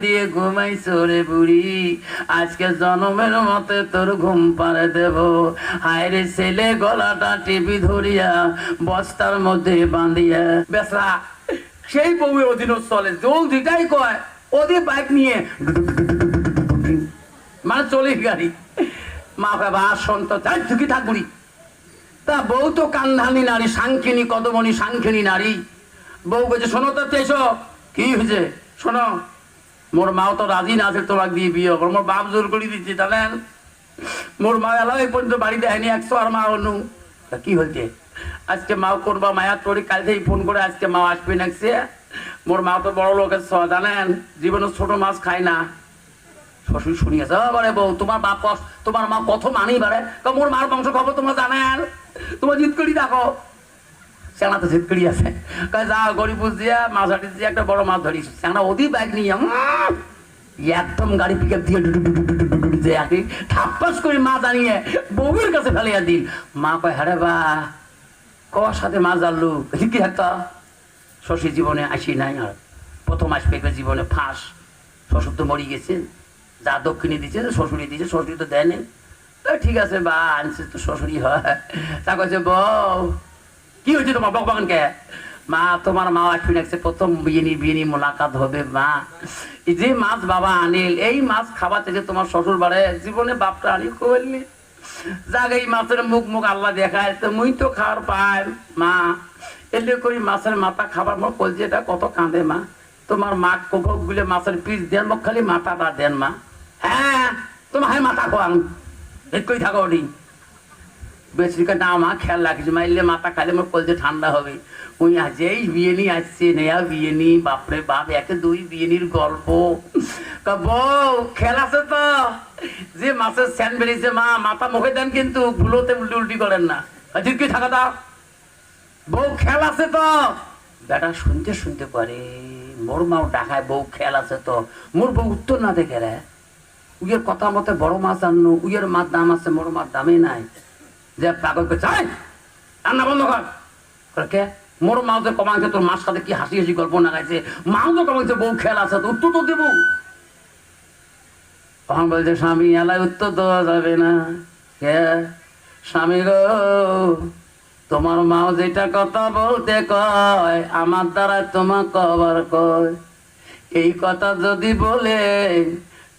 দিয়ে ঘুমাইছো রে বুড়ি। আজকে জনমের মতে তোর ঘুম পারে দেব। হায় রে ছেলে, গলাটা টিপি ধরিয়া, বস্তার মধ্যে বাঁধিয়া। বেসরা সেই বউয়ে অধীন চলে। জলদিটাই কয়, ওদের বাইক নিয়ে মানে চলে গাড়ি। মা বাবা সন্ত তাই ঝুঁকি থাক বুড়ি। তা বউ তো কান্ধানি নারী সাংখিনী কদমনি সাংখিনী নারী। বউ বলছে, শোনো তো এসো কি হয়েছে? শোনো। মোর মাও তো রাজি না আছে তোমাকে দিয়ে বিয়ে করো মোর বাপ জোর করে দিচ্ছে জানেন মোর মা এলো এই পর্যন্ত বাড়িতে হয়নি একশো আর মা অনু তা কি হয়েছে আজকে মাও করবা মায়া তোর কাল থেকেই ফোন করে আজকে মা আসবে নাকছে মোর মা তো বড় লোকের ছ জানেন? জীবনে ছোট মাছ খায় না। শ্বশুর শুনিয়েছে বারে বউ, তোমার বাপ তোমার মা কত মানি বারে মোর মার বংশ খবর তোমরা জানেন? তোমার জিত করি দেখো। সেনা তো জিত করি আছে যা গরিব দিয়া মাছ হাটি দিয়ে একটা বড় মাছ ধরিস। সেনা ওদি বাইক নিয়ে একদম গাড়ি পিক আপ দিয়ে যে করে মাছ আনিয়ে বউয়ের কাছে ফেলিয়া দিন মা কয়, হারে বা, কর সাথে মাছ আনলু। কি একটা শশী জীবনে আসি নাই আর প্রথম আসবে জীবনে ফাঁস। শ্বশুর তো মরি গেছে, যা দক্ষিণে দিচ্ছে শ্বশুরি দিচ্ছে শ্বশুরি তো দেয়নি তা ঠিক আছে, বা আনছে তো শ্বশুরি হয়। তা কছে বউ কি হয়েছে তোমার? বকবাগান কে মা, তোমার মা আসবি নাকছে প্রথম বিয়েনি বিয়েনি মোলাকাত হবে, মা। যে মাছ বাবা আনিল, এই মাছ খাবার থেকে তোমার শ্বশুর বাড়ে, জীবনে বাপটা আনি কইলি যাক, এই মাছের মুখ মুখ আল্লাহ দেখায়, তো মুই তো খাওয়ার পাই, মা। এলে করি মাছের মাথা খাবার মোর কলছে এটা কত কাঁদে, মা। তোমার মা কোকক গুলে মাছের পিস দেন, মোক খালি মাথাটা দেন, মা। হ্যাঁ তোমার মাথা খোয়াং একই থাকো ওটি বেশিকে না, মা, খেয়াল রাখিস মাইলে মাথা খালে মোর কলছে ঠান্ডা হবে। ওই আজেই বিয়েনি আসছে, নেয়া বিয়েনি বাপরে বাপ, একে দুই বিয়েনির গল্প। তা বউ খেল আছে তো? যে মাছের স্যান বেরিয়েছে, মা, মাথা মুখে দেন কিন্তু ভুলোতে উল্টি উল্টি করেন না। ঠিক কি থাকা দাও বউ খেল আছে তো? বেটা, শুনতে শুনতে পারে। মোর মাও ডাকায়, বউ খেল আছে তো? মোর বউ উত্তর না দেখে রে। উইয়ের কথা মতে বড় মাছ আনলো উইয়ের মাছ দাম আছে, মোর মাছ দামে নাই। যে পাগল করে চাই রান্না বন্ধ কর। মোর যে কমাইছে, তোর মার সাথে কি হাসি হাসি গল্প না গাইছে মাও তো কমাইছে, বউ খেল আছে তো উত্তর তো দেবো। তখন বলছে, স্বামী, এলাই উত্তর দেওয়া যাবে না। কে? স্বামী গো, তোমার মাও যেটা কথা বলতে কয়, আমার দ্বারা তোমার কবার কয়। এই কথা যদি বলে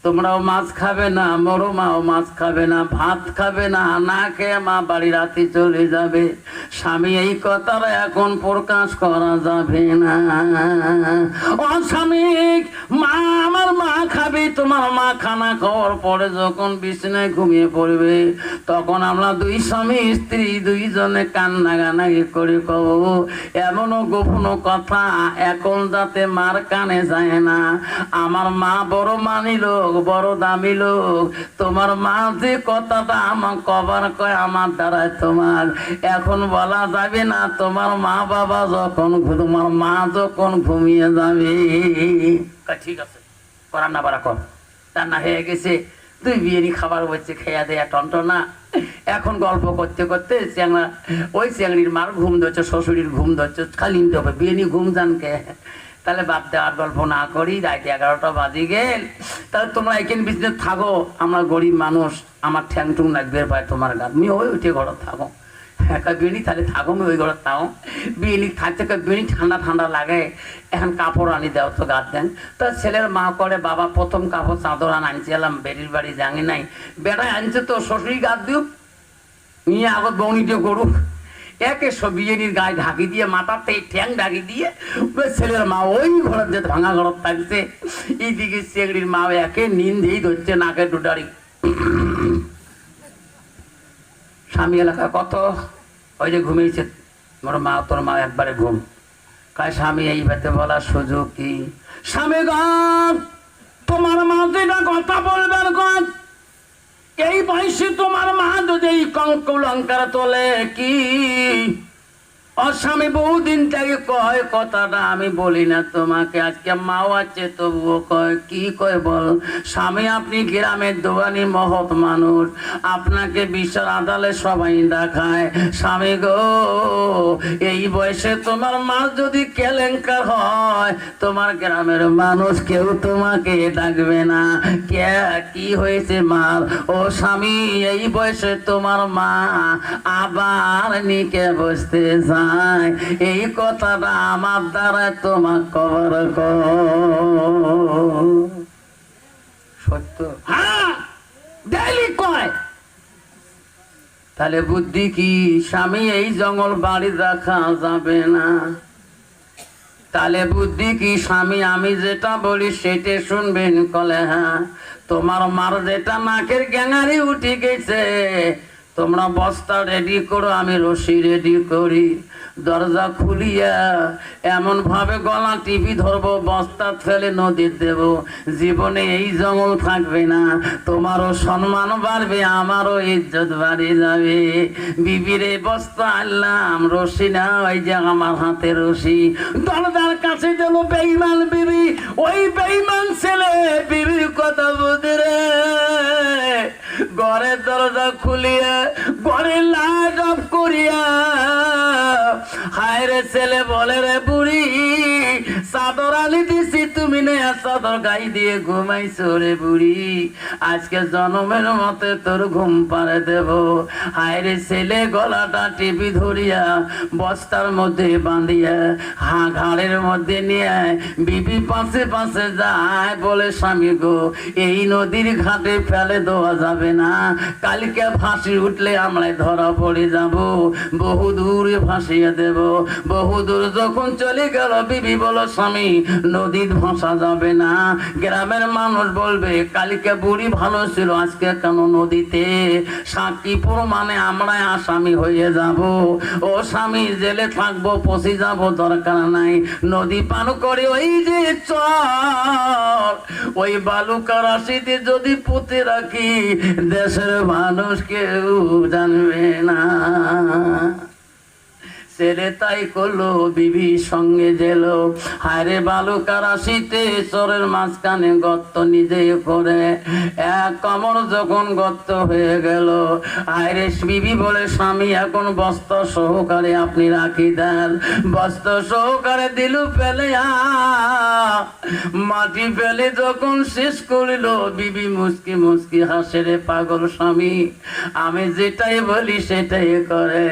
তোমরাও মাছ খাবে না মরো মাও মাছ খাবে না, ভাত খাবে না না খেয়ে মা বাড়ি রাতে চলে যাবে। স্বামী এই কথাটা এখন প্রকাশ করা যাবে না। ও স্বামী, মা, আমার মা খাবে, তোমার মা খানা খাওয়ার পরে যখন বিছানায় ঘুমিয়ে পড়বে, তখন আমরা দুই স্বামী, স্ত্রী দুইজনে কান্না গানাগি করে কব, এমনও গোপন কথা এখন যাতে মার কানে যায় না। আমার মা বড় মানি লোক, বড় দামি লোক। তোমার মা যে কথাটা আমার কবার কয়, আমার দ্বারায় তোমার। এখন বলা যাবে না, তোমার মা বাবা যখন তোমার মা যখন ঘুমিয়ে যাবে। ঠিক আছে করার না বারা কর। রান্না হয়ে গেছে দুই বিয়েরই খাবার হচ্ছে, খেয়া দেয়া টনটনা। এখন গল্প করতে করতে চ্যাংড়া, ওই চ্যাংড়ির মার ঘুম ধরছে, শ্বশুরির ঘুম ধরছে, খালি হবে বিয়ে ঘুম জানকে। তাহলে বাদ দেওয়ার গল্প না করি রাতে এগারোটা বাজে গেল। তাহলে তোমরা এখানে বিজনেস থাকো, আমরা গরিব মানুষ, আমার ঠ্যাং টুং লাগবে পায় তোমার গা তুমি ওই উঠে ঘর থাকো। হ্যাঁ বিয়েনি তাহলে থাকো, আমি ওই ঘরে থাকো। বিয়েনি থাকতে বিয়েনি ঠান্ডা ঠান্ডা লাগে। এখন কাপড় আনি দেও তো গাছ দেন। তো ছেলের মা করে, বাবা প্রথম কাপড় চাদর আন, আনছি এলাম বেরির বাড়ি জানি নাই বেড়ায় আনছে তো শ্বশুরি গাছ দিও নিয়ে আগত বৌনিটিও করুক। একে সব বিয়েনির গায়ে ঢাকি দিয়ে, মাথাতে ঠ্যাং ঢাকি দিয়ে ছেলের মা ওই ঘরের যে ভাঙা ঘর থাকছে, এইদিকে চেংড়ির মা একে নিন্দেই ধরছে, নাকে ডুডারি স্বামী এলাকা কত? ওই যে ঘুমিয়েছে। মোর মা, তোর মা একবারে ঘুম। কায়, স্বামী, এই বেতে বলার সুযোগ কি? স্বামী তোমার মা যেটা কথা বলবেন গান এই বয়সে তোমার মা যদি এই কঙ্কুলঙ্কার তোলে কি? ওর স্বামী বহুদিন থেকে কয় কথাটা আমি বলি না তোমাকে, আজকে মাও আছে, তবুও কয়, কি কয় বল? স্বামী, আপনি গ্রামের দোয়ানি মহৎ মানুষ, আপনাকে বিচার আদালে সবাই দেখায়। স্বামী গো, এই বয়সে তোমার মা যদি কেলেঙ্কার হয়, তোমার গ্রামের মানুষ কেউ তোমাকে ডাকবে না। কে, কি হয়েছে মার ও স্বামী, এই বয়সে তোমার মা আবার নিকে বসতে যায় এই কথাটা আমার দ্বারা তোমার কবর সত্য? হ্যাঁ তাহলে বুদ্ধি কি? স্বামী এই জঙ্গল বাড়ি রাখা যাবে না। তাহলে বুদ্ধি কি? স্বামী, আমি যেটা বলি সেটা শুনবেন কলে হ্যাঁ তোমার মার যেটা নাকের গ্যাঙারি উঠে গেছে তোমরা বস্তা রেডি করো, আমি রশি রেডি করি। দরজা খুলিয়া এমন ভাবে গলা টিপি ধরবো, বস্তা ফেলে নদীর দেব। জীবনে এই জঙ্গল থাকবে না, তোমারও সম্মান বাড়বে, আমারও ইজ্জত বাড়ি যাবে। বিবিরে বস্তা আনলাম, রশি না ওই যে আমার হাতে রশি। দরজার কাছে গেল বেইমান বিবি, ওই বেইমান ছেলে বিবির কথা বুঝে ঘরের দরজা খুলিয়া ঘরে লাইট অফ করিয়া। হায় রে ছেলে বলে রে বুড়ি, চাদর আনি দিছি, তুমি নে চাদর গাই দিয়ে ঘুমাইছো রে বুড়ি। আজকে জনমের মতে তোর ঘুম পারে দেব। হায় রে ছেলে গলাটা টিপি ধরিয়া বস্তার মধ্যে বাঁধিয়া হা ঘাড়ের মধ্যে নিয়ে বিবি পাশে পাশে যায় বলে, স্বামী গো, এই নদীর ঘাটে ফেলে দেওয়া যাবে না। কালকে ফাঁসি উঠলে আমরা ধরা পড়ে যাব। বহু দূরে ভাসিয়ে দেব। বহু দূর যখন চলে গেল, বিবি বলো স্বামী, নদীর ভাসা যাবে না। গ্রামের মানুষ বলবে, কালকে বুড়ি ভালো ছিল, আজকে কেন নদীতে? সাক্ষী প্রমাণে আমরা আসামি হয়ে যাব। ও স্বামী, জেলে থাকব, পচে যাব, দরকার নাই। নদী পান করে ওই যে চর। ওই বালুকা রাশিতে যদি পুঁতে রাখি দেশের মানুষ কেউ জানবে না ছেলে তাই করল, বিবি সঙ্গে গেল। হায়রে বালুকা রাশিতে চরের মাঝখানে গর্ত নিজে করে এক কমর যখন গর্ত হয়ে গেল, হায়রে বিবি বলে, স্বামী, এখন বস্ত্র সহকারে আপনি রাখি দেন। বস্ত্র সহকারে দিল ফেলে মাটি ফেলে যখন শেষ করিল, বিবি মুসকি মুসকি হাসে, রে পাগল স্বামী, আমি যেটাই বলি সেটাই করে।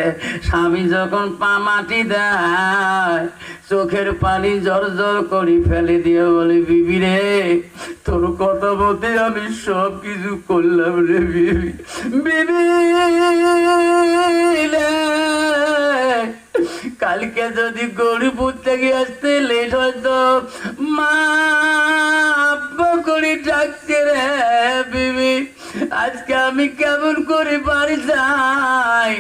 স্বামী যখন পা মাটি দেয়। চোখের পানি জর জর করি ফেলে দিয়ে বলে, বিবি রে, তোর কথা বলতে আমি সব কিছু করলাম রে বিবি। বিবি কালকে যদি গরিপুর থেকে আসতে লেট হয়তো মা করে ডাকছে রে বিবি, আজকে আমি কেমন করে বাড়ি যাই?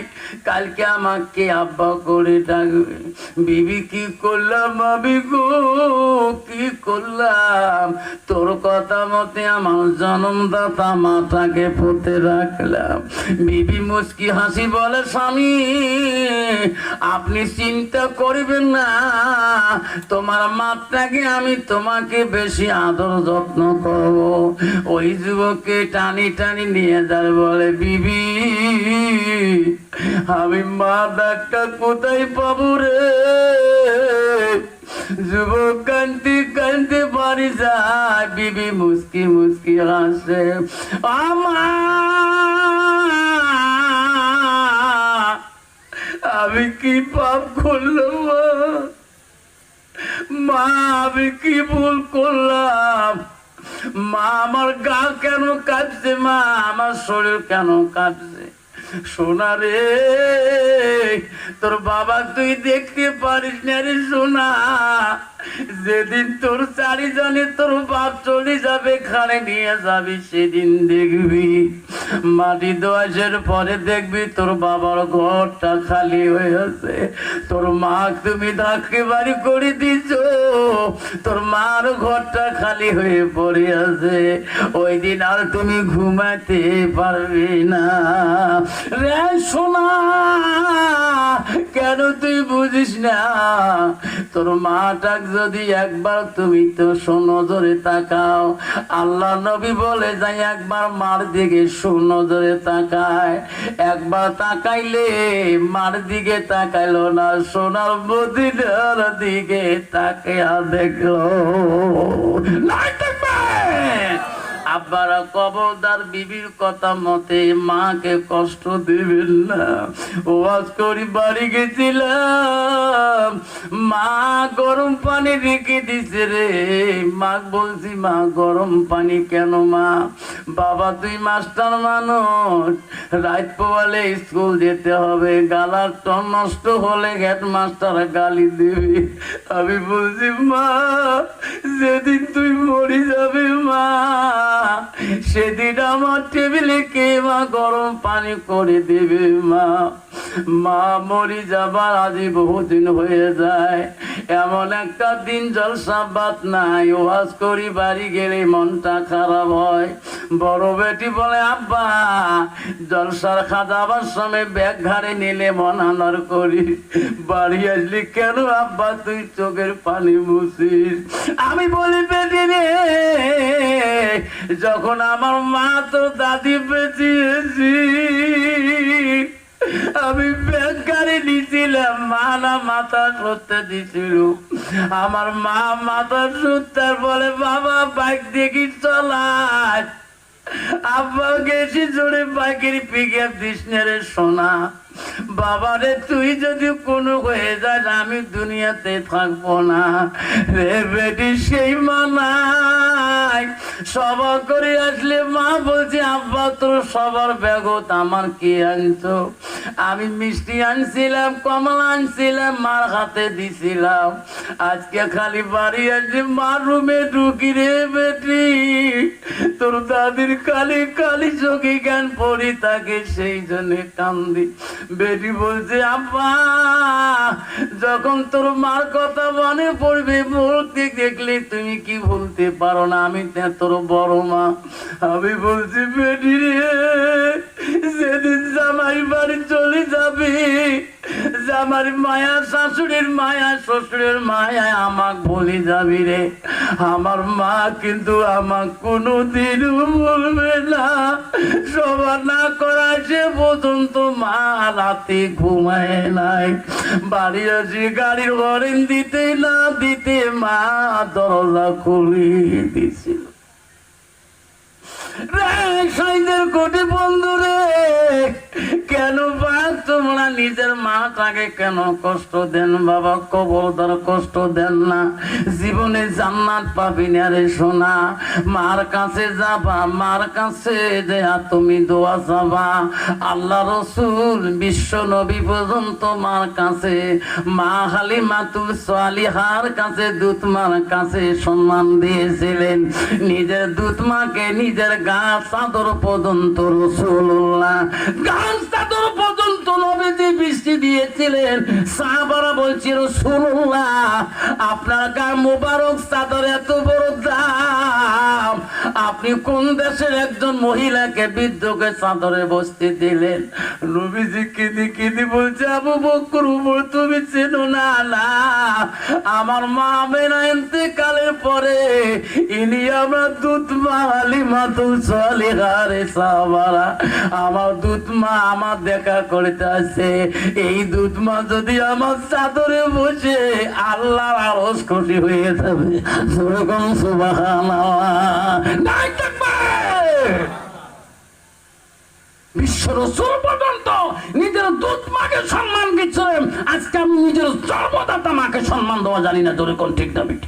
কালকে আমাকে আব্বা করে ডাকবে। বিবি, কি করলাম আমি গো? কি করলাম? তোর কথা মতে আমার জন্মদাতা মাতাকে পুঁতে রাখলাম। বিবি মুস্কি হাসি বলে, স্বামী, আপনি চিন্তা করবেন না। তোমার মাত্রাকে আমি তোমাকে বেশি আদর যত্ন করব। ওই যুবককে টানি টানি নিয়ে যায় বলে, বিবি আমি মা ডাক্তার কোথায় পাবো রে? যুবক কান্তি কান্তি বাড়ি যায়, বিবি মুস্কি মুস্কি হাসে। আমার আমি কি পাপ করলাম মা? আমি কি ভুল করলাম? মা, আমার গা কেন কাঁপছে মা? আমার শরীর কেন কাঁপছে? সোনা রে তোর বাবা তুই দেখতে পারিস না রে সোনা। যেদিন তোর চারিজনে তোর বাপ চলে যাবে খানে নিয়ে যাবি, সেদিন দেখবি। মাটি দোয়াশের পরে দেখবি তোর বাবার ঘরটা খালি হয়ে আছে। তোর মা তুমি ধাক্কে বাড়ি করে দিছ, তোর মার ঘরটা খালি হয়ে পড়ে আছে। ওই দিন আর তুমি ঘুমাতে পারবে না। রে সোনা, কেন তুই বুঝিস না? তোর মাটাক যদি একবার তুমি তো সুনজরে তাকাও। আল্লাহ নবী বলে, যাই একবার মার দিকে সুনজরে তাকায়। একবার তাকাইলে মার দিকে তাকাইলো না, সোনার মদিনার দিকে আর দেখল। আব্বারা কবরদার বিবির কথা মতে মাকে কষ্ট দিবেন না। ওয়াজ করি বাড়ি গেছিলাম। মা গরম পানি রেখে দিছে রে। মা বলছি, মা, গরম পানি কেন মা? বাবা তুই মাস্টার মানুষ। রাত পোয়ালে স্কুল যেতে হবে। গালার টন নষ্ট হলে হেড মাস্টার গালি দিবি। আমি বলছি, মা, যেদিন তুই মরে যাবে মা সেদিন আমার টেবিলে কে মা গরম পানি করে দেবে মা? মা মরি যাবার আজ বহুদিন হয়ে যায়। এমন একটা দিন জলসাবাত নাই, ওয়াজ করি বাড়ি গেলে মনটা খারাপ হয়। বড় বেটি বলে, আব্বা, জলসার খাজাবার সময় ব্যাগ ঘাড়ে নিলে মন আনার করি। বাড়ি আসলি কেন আব্বা, তুই চোখের পানি মুছিস? আমি বলি, বেটি রে, যখন আমার মা তো দাদি বেঁচিয়েছি আমি ব্যাগ গাড়ি নিয়েছিলাম মা না মাথা সত্যি দিছিল। আমার মা মাথা সরতে বলে, বাবা বাইক দেখি চলায়। আব্বা গেছি জোরে বাইকের পিকে দিস রে সোনা। বাবারে, তুই যদি কোনো হয়ে যাস আমি দুনিয়াতে থাকব না। রে বেটি, সেই মানাই সবার করে আসলে মা বলছে, আব্বা, তোর সবার ব্যাগত আমার কি আনছো? আমি মিষ্টি আনছিলাম, কমলা আনছিলাম, মার হাতে দিছিলাম। আজকে খালি বাড়ি আসছে মার রুমে ঢুকি রে বেটি। তোর দাদির কালি কালি চোখে জ্ঞান পড়ি, তাকে সেই জন্য কান্দি। বেটি বলছে, আব্বা, যখন তোর মার কথা মনে পড়বে মূর্তি দেখলে তুমি কি বলতে পারো না? আমি তোর বড় মা। আমি বলছি, বেটি রে, সেদিন জামাই বাড়ি চলে যাবে। জামার মায়া শাশুড়ির মায়া, শ্বশুরের মায়া আমাক বলে যাবি রে। আমার মা কিন্তু আমাক কোনো দিনও বলবে না। সবার না করা সে পর্যন্ত মা রাতে ঘুমায় নাই। বাড়ি আসি গাড়ির হরেন দিতে না দিতে মা দরজা খুলে দিছিল কোটি বন্ধু রে। কেন তোমরা নিজের মাটাকে কেন কষ্ট দেন বাবা? কষ্ট দেন না। জীবনে জান্নাত পাবি না রে সোনা। মার কাছে যাবা, মার কাছে যে তুমি দোয়া যাবা আল্লাহ রসুল বিশ্ব নবী পর্যন্ত মার কাছে। মা হালি মাতুল সালিহার কাছে দুধ মার কাছে সম্মান দিয়েছিলেন। নিজের দুধ মাকে নিজের পর্যন্ত রসুল্লাহ। পর্যন্ত নবীজি বৃষ্টি দিয়েছিলেন। সাহাবারা বলছি, রসুল্লাহ, আপনার গা মুবারক, চাদর এত বড় দাম। আপনি কোন দেশের একজন মহিলাকে বৃদ্ধকে চাদরে বসতে দিলেন? নবীজি কিদি কিদি বলছে, আবু বকর তুমি চেনো না না। আমার মা মেনা ইন্তেকালের পরে ইনি আমার দুধ মা হালিমা তুল সলিহারে সাহাবারা। আমার দুধ মা আমার দেখা করতে আসে এই দুধ মা যদি আমার চাদরে বসে, আল্লাহ আরস খুশি হয়ে যাবে। সেরকম সুবাহ বিশ্ব রসুল নিজের দুধ মাকে সম্মান দিচ্ছিলেন। আজকে আমি নিজের জন্মদাতা মাকে সম্মান দেওয়া জানি না তোর কোন ঠিক না বেটি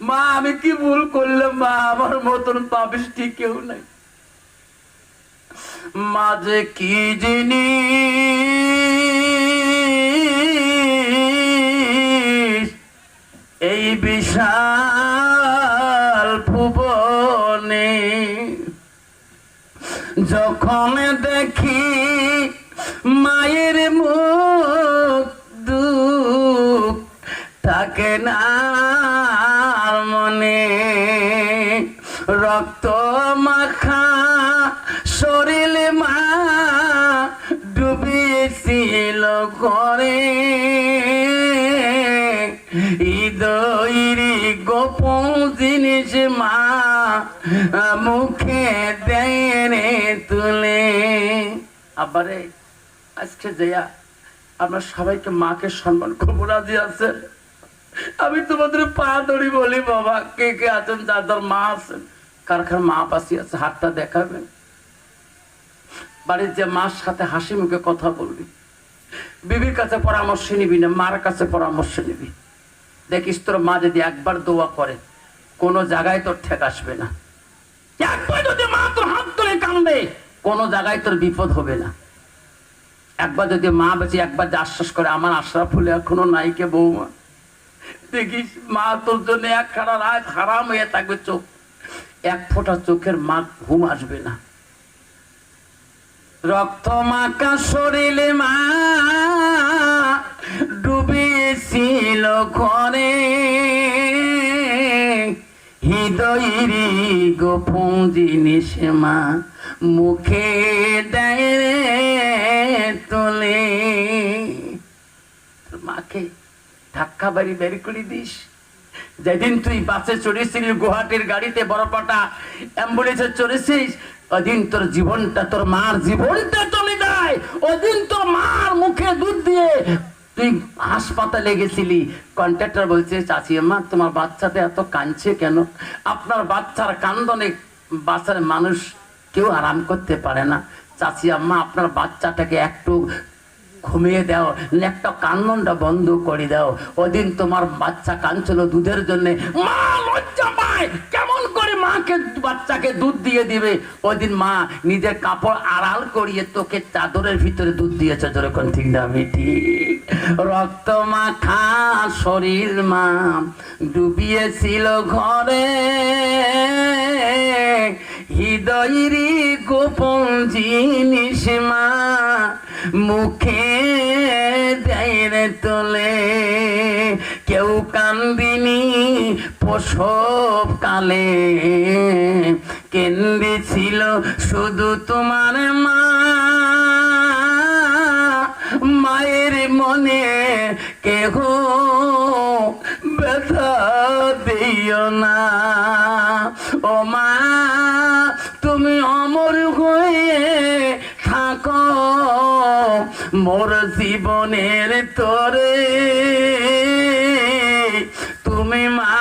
মা, আমি কি ভুল করলাম? মা, আমার মতন পাপিষ্টি কেউ নাই। মাঝে কি জিনিস এই বিশাল ভুবনে যখন দেখি মায়ের মুখ দুঃখ থাকে না। আবারে আজকে জয়া আমরা সবাইকে মাকে সম্মান করব, রাজি আছেন? আমি তোমাদের পা ধরি বলি, বাবা, কে কে আছেন, যার মা আছেন, কার কার মা পাশি আছে, হাতটা দেখাবেন? বাড়ির যে মার সাথে হাসি মুখে কথা বলবি, বিবির কাছে পরামর্শ নিবি না, মার কাছে পরামর্শ নিবি। দেখিস তোর মা যদি একবার দোয়া করে, কোনো জায়গায় তোর ঠেক আসবে না। একবার যদি মা তোর হাত ধরে কানবে কোনো জায়গায় তোর বিপদ হবে না। একবার যদি মা বেঁচে একবার যে আশ্বাস করে, আমার আশরাফ হলে এখনও নাইকে বৌমা? দেখিস, মা তোর জন্য এক খানা রাত হারাম হয়ে থাকবে চোখ। এক ফোঁটা চোখের মা ঘুম আসবে না। রক্ত মাকা শরীরে মা ডুবেছিল ঘরে। হৃদয়েরই গোপন জিনিস মা মুখে দেয় তোলে। মাকে ধাক্কা বাড়ি বের করে দিস। যেদিন তুই বাসে চড়েছিলি গুয়াহাটির গাড়িতে বড়পাটা, অ্যাম্বুলেন্সে চড়েছিস, ওদিন তোর জীবনটা, তোর মার জীবনটা চলে যায়। ওদিন তোর মার মুখে দুধ দিয়ে তুই হাসপাতালে গেছিলি। কন্ট্রাক্টর বলছে, চাচি, মা, তোমার বাচ্চাটা এত কাঁদছে কেন? আপনার বাচ্চার কান্দনে বাচ্চার মানুষ কেউ আরাম করতে পারে না। চাচি, আম্মা, আপনার বাচ্চাটাকে একটু ঘুমিয়ে দাও একটা কান্ননটা বন্ধ করে দাও। ওদিন তোমার বাচ্চা কাঁদছিল দুধের জন্য। মা লজ্জা পায়, কেমন করে মাকে, বাচ্চাকে দুধ দিয়ে দিবে? ওদিন মা নিজের কাপড় আড়াল করিয়ে তোকে চাদরের ভিতরে দুধ দিয়েছে। যেরকম ঠিক না ঠিক। রক্ত মাখা শরীর মা ডুবিয়েছিল ঘরে। হৃদয়েরই গোপন জিনিস মা, মুখে দেয় তোলে। কেউ কান্দিনি প্রসব কালে কেন্দ্রেছিল শুধু তোমার মা। মায়ের মনে কেহ ব্যথা দিও না। জীবনের তোরে। তুমি মা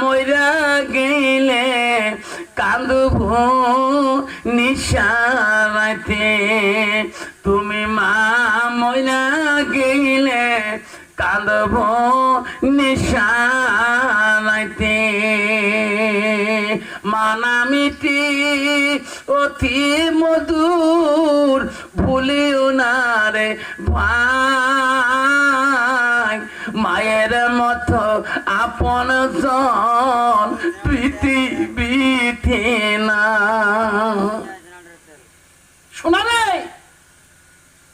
মইরা গেলে কান্দব নিশারাতে তুমি মা মইরা গেলে কান্দব নিশারাতে মানামিতি অতি মধুর, ভুলিও না রে ভাই মায়ের মতো আপন জন পৃথিবীতে না। শোনা রে?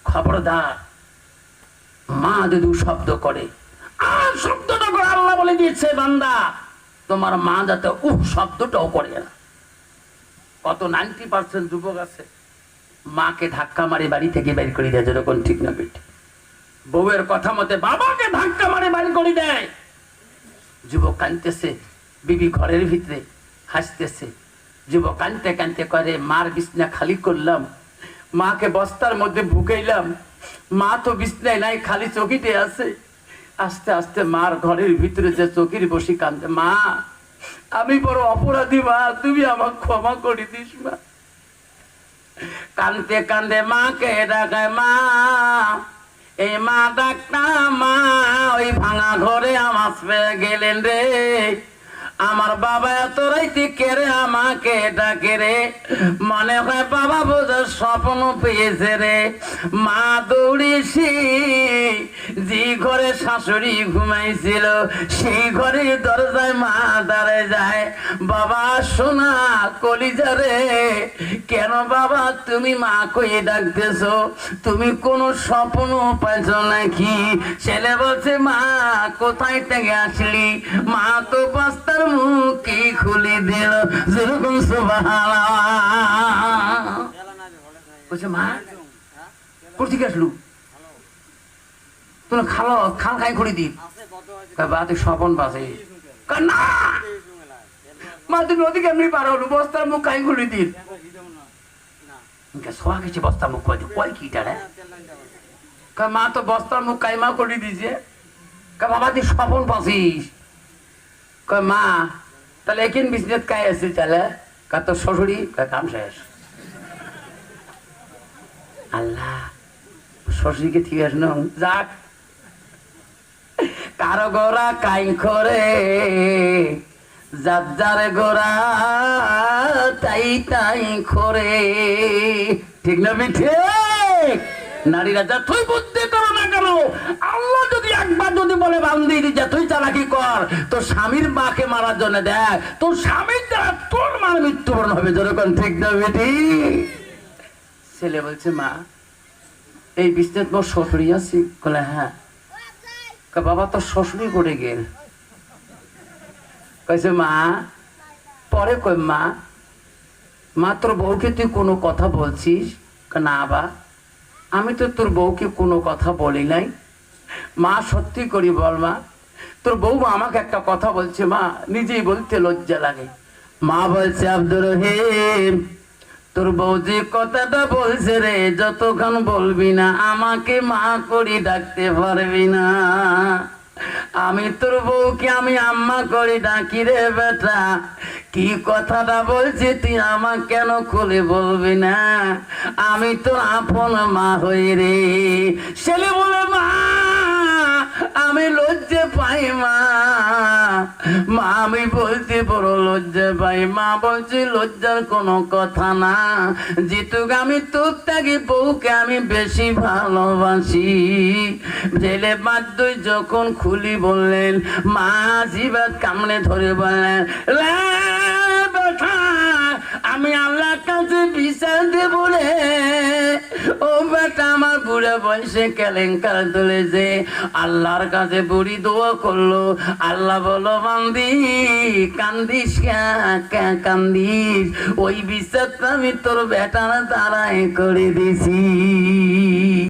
খবরদার, মা যদি শব্দ করে, আর শব্দটা করে আল্লাহ বলে দিয়েছে, বান্দা, তোমার মা যাতে উহ শব্দটাও করে না। কত নাইনটি পার্সেন্ট যুবক আছে, মাকে ধাক্কা মারি বাড়ি থেকে বের করে দেয়, যেরকম ঠিক না বেটি বউয়ের কথা মতে বাবাকে ধাক্কা মারে বাড়ি করে দেয়। যুবক কানতেছে বিবি ঘরের ভিতরে হাসতেছে। যুবক কানতে কানতে করে, মার বিছনা খালি করলাম, মাকে বস্তার মধ্যে ঢুকাইলাম মা তো বিছনায় নাই, খালি চকিতে আছে। আস্তে আস্তে মার ঘরের ভিতরে যে চোখের বসি কান্দে মা, আমি বড় অপরাধী, মা, তুমি আমার ক্ষমা করে দিস, মা। কান্দতে কান্দে মাকে ডাকায় মা এই মা ডাক্তার মা ওই ভাঙা ঘরে আমার পেয়ে গেলেন রে। আমার বাবা এত রাইতে কেড়ে আমাকে ডাকে রে। মনে হয় বাবা বোঝার স্বপ্ন পেয়েছে রে। মা দৌড়েছি, যে ঘরে শাশুড়ি ঘুমাইছিল, সেই ঘরে দরজায় মা দাঁড়ায় যায়। বাবা, শোনা, কলিজা রে, কেন বাবা তুমি মা কয়ে ডাকতেছ? তুমি কোন স্বপ্ন পাইছ নাকি? ছেলে বলছে, মা, কোথায় থেকে আসলি? মা তো বস্তার মুখে খুলে দিল, যেরকম বলছে, মা কোথা থেকে আসলু? তুমি খালো, খাল খাই খুঁড়ি দি বাতে স্বপন পাশে নদী কেমনি পার হলো বস্তার মুখ খাই খুলে দিন সোয়া গেছে বস্তার মুখ কয় কয় কি কয় মা, তো বস্তার মুখ কাইমা করে দিছে। বাবা, তুই স্বপন পাছিস কয়, মা, তাহলে একিন বিজনেস কাই আছে তাহলে? কয় তোর শ্বশুরি কয় কাম শেষ। আল্লাহ শ্বশুরিকে ঠিক আছে না? যাক, কারও গোরা কাই করে যার গোরা তাই তাই করে। ঠিক না ঠিক নারীরা যা তুই বুদ্ধি করো না কেন? আল্লাহ যদি একবার যদি বলে, বান্দি যা, তুই চালাকি কর। তোর স্বামীর মাকে মারার জন্য দেখ, তোর স্বামীর দ্বারা তোর মার মৃত্যুবরণ হবে। যেরকম ঠিক না, বেটি? ছেলে বলছে, মা, এই বিস্তার মোর শ্বশুরি আছি? বলে হ্যাঁ। বাবা, তোর শ্বশুরি করে গেল। কয়েছে মা, পরে কই, মা। মা, তোর বউকে তুই কোনো কথা বলছিস? না, বা। আমি তো তোর বউকে কোনো কথা বলি নাই। মা, সত্যি করি বল মা, তোর বউ আমাকে একটা কথা বলছে মা, নিজেই বলতে লজ্জা লাগে। মা বলছে, আব্দুর রহিম, তোর বউ যে কথাটা বলছে রে, যতক্ষণ বলবি না, আমাকে মা করি ডাকতে পারবি না। আমি তোর বউকে আমি আম্মা করে ডাকি রে বেটা। কি কথাটা বলছি তুই আমার কেন খুলে বলবি না? আমি তো আপন মা হই রে। ছেলে বলে, মা, আমি মা আমি বলছি বড় লজ্জা পাই মা বলছি লজ্জার কোনো কথা না। যেটুক আমি তোর থাকি বউকে আমি বেশি ভালোবাসি। জেলে বাদ্য যখন খুলি বললেন মা জিবাদ কামড়ে ধরে বললেন "লে বেটা, আমি আল্লাহর কাছে বিচার দেব রে ও বেটা, আমার বুড়ে বয়সে কেলেঙ্কার তুলেছে। আল্লাহর কাছে বুড়ি দোয়া করল। আল্লাহ বলো, বান্দি, কান্দিস কান্দিস? ওই বিচারটা আমি তোর বেটার দ্বারাই করে দিছি।